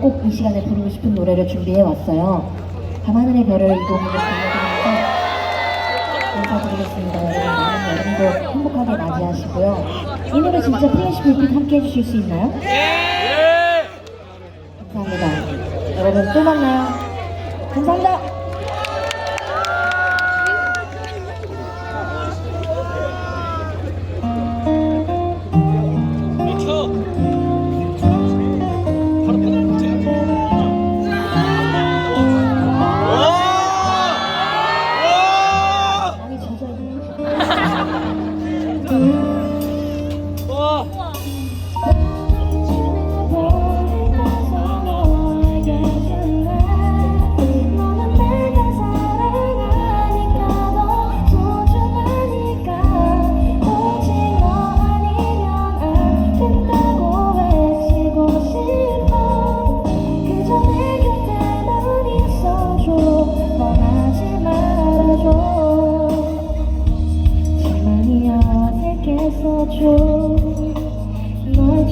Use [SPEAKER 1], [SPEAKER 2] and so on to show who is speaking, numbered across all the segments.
[SPEAKER 1] 꼭 이 시간에 부르고 싶은 노래를 준비해 왔어요. 밤하늘의 별을 이동으로 들려드리면서 인사드리겠습니다. 여러분 많은 여름도 행복하게 맞이하시고요. 이 노래 진짜 플래시 불빛 함께 해주실 수 있나요? 예! 감사합니다. 여러분 또 만나요. 감사합니다.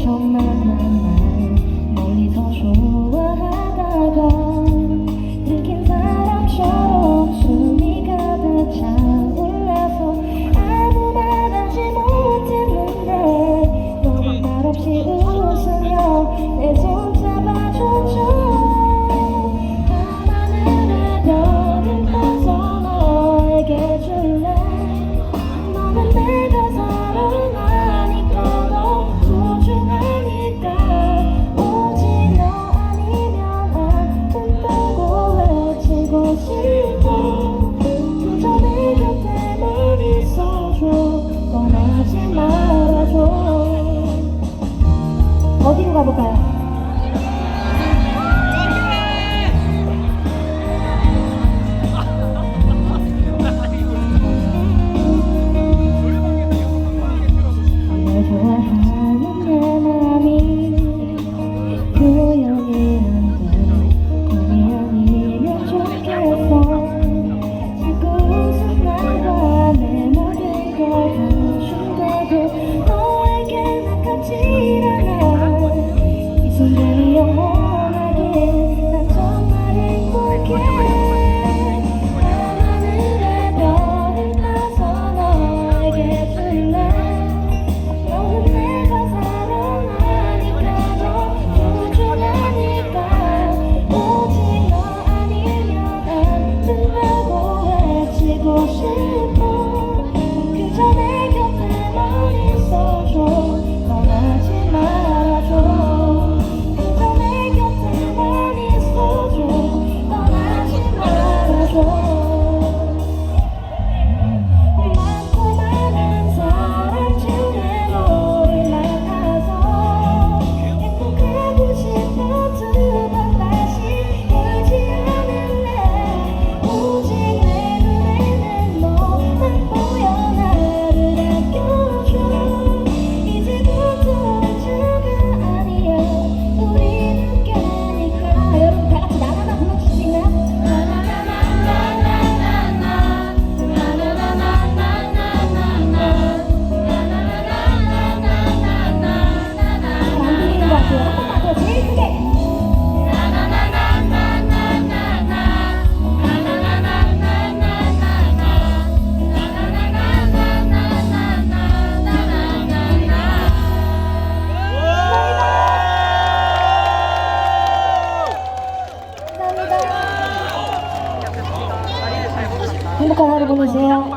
[SPEAKER 1] shall never Buka-buka. 행복한 하루 보내세요.